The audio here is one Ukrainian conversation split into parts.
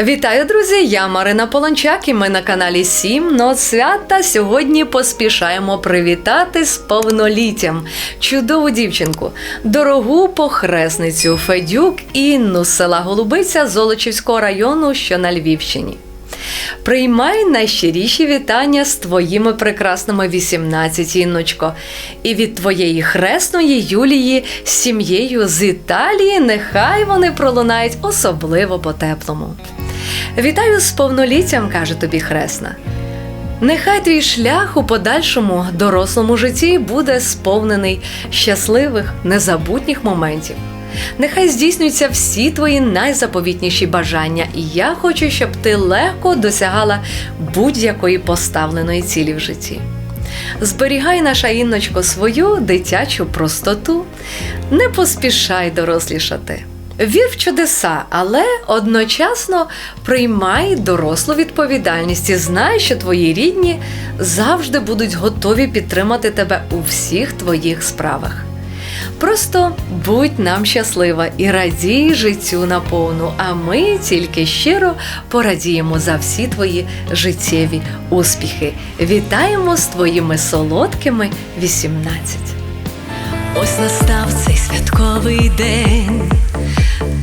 Вітаю, друзі! Я Марина Полончак і ми на каналі Сім Свята. Сьогодні поспішаємо привітати з повноліттям чудову дівчинку, дорогу похресницю Федюк Інну села Голубиця Золочівського району, що на Львівщині. Приймай найщиріші вітання з твоїми прекрасними 18, Інночко. І від твоєї хресної Юлії з сім'єю з Італії нехай вони пролунають особливо по-теплому. Вітаю з повноліттям, каже тобі хресна. Нехай твій шлях у подальшому дорослому житті буде сповнений щасливих, незабутніх моментів. Нехай здійснюються всі твої найзаповітніші бажання, і я хочу, щоб ти легко досягала будь-якої поставленої цілі в житті. Зберігай, наша Інночко, свою дитячу простоту, не поспішай дорослішати. Вір в чудеса, але одночасно приймай дорослу відповідальність і знай, що твої рідні завжди будуть готові підтримати тебе у всіх твоїх справах. Просто будь нам щаслива і радій життю наповну, а ми тільки щиро порадіємо за всі твої життєві успіхи. Вітаємо з твоїми солодкими 18. Ось настав цей святковий день,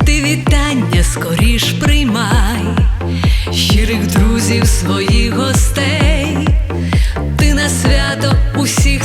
ти вітання скоріш приймай, щирих друзів своїх гостей, ти на свято усіх